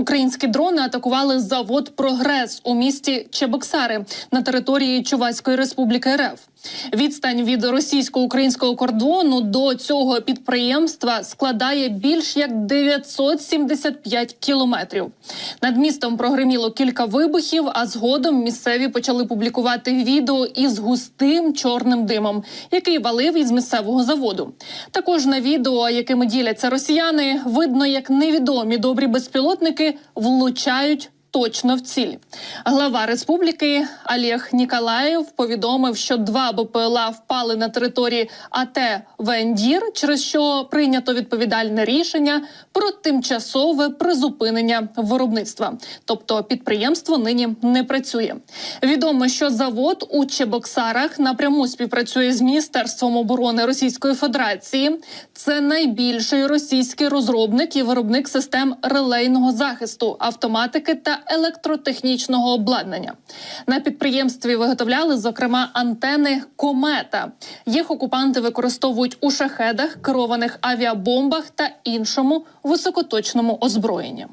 Українські дрони атакували завод Прогрес у місті Чебоксари на території Чувацької республіки РФ. Відстань від російсько-українського кордону до цього підприємства складає більш як 975 кілометрів. Над містом прогреміло кілька вибухів, а згодом місцеві почали публікувати відео із густим чорним димом, який валив із місцевого заводу. Також на відео, якими діляться росіяни, видно, як невідомі добрі безпілотники влучають. Точно в ціль. Глава республіки Олег Ніколаєв повідомив, що два БПЛА впали на території АТ Вендір, через що прийнято відповідальне рішення про тимчасове призупинення виробництва. Тобто підприємство нині не працює. Відомо, що завод у Чебоксарах напряму співпрацює з міністерством оборони Російської Федерації. Це найбільший російський розробник і виробник систем релейного захисту, автоматики електротехнічного обладнання. На підприємстві виготовляли зокрема антени комета. Їх окупанти використовують у шахедах, керованих авіабомбах та іншому високоточному озброєнні.